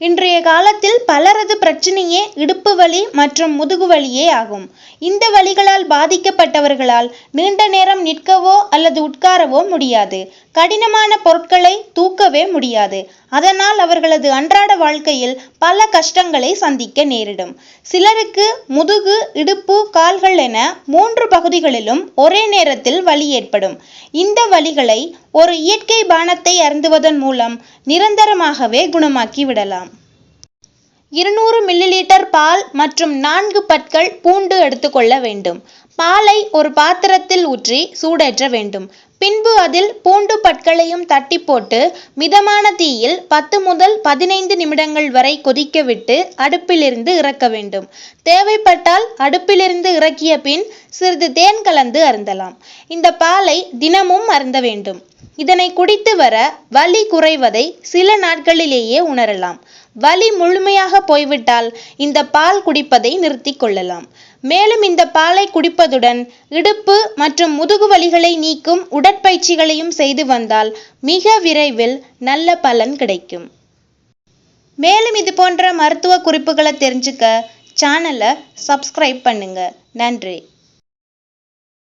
இன்றைய காலத்தில் பலரது பிரச்சனையே இடுப்பு வலி மற்றும் முதுகு வலியே ஆகும். இந்த வலிகளால் பாதிக்கப்பட்டவர்களால் நீண்ட நேரம் நிற்கவோ அல்லது உட்காரவோ முடியாது. கடினமான பொருட்களை தூக்கவே முடியாது. அதனால் அவர்களது அன்றாட வாழ்க்கையில் பல கஷ்டங்களை சந்திக்க நேரிடும். சிலருக்கு முதுகு இடுப்பு கால்கள் என மூன்று பகுதிகளிலும் ஒரே நேரத்தில் வலி ஏற்படும். இந்த வலிகளை ஒரு இயற்கை பானத்தை அருந்துவதன் மூலம் நிரந்தரமாகவே குணமாக்கி விடலாம். இருநூறு மில்லிலிட்டர் பால் மற்றும் நான்கு பற்கள் பூண்டு எடுத்துக்கொள்ள வேண்டும். பாலை ஒரு பாத்திரத்தில் ஊற்றி சூடேற்ற வேண்டும். பின்பு அதில் பூண்டு பற்களையும் தட்டி போட்டு மிதமான தீயில் பத்து முதல் பதினைந்து நிமிடங்கள் வரை கொதிக்க விட்டு அடுப்பிலிருந்து இறக்க வேண்டும். தேவைப்பட்டால் அடுப்பிலிருந்து இறக்கிய பின் சிறிது தேன் கலந்து அருந்தலாம். இந்த பாலை தினமும் அருந்த வேண்டும். இதனை குடித்து வர வலி குறைவதை சில நாட்களிலேயே உணரலாம். வலி முழுமையாக போய்விட்டால் இந்த பால் குடிப்பதை நிறுத்தி கொள்ளலாம். மேலும் இந்த பாலை குடிப்பதுடன் இடுப்பு மற்றும் முதுகு வலிகளை நீக்கும் உடல் உடற்பயிற்சிகளையும் செய்து வந்தால் மிக விரைவில் நல்ல பலன் கிடைக்கும். மேலும் இது போன்ற மருத்துவ குறிப்புகளை தெரிஞ்சுக்க சேனலை சப்ஸ்கிரைப் பண்ணுங்க. நன்றி.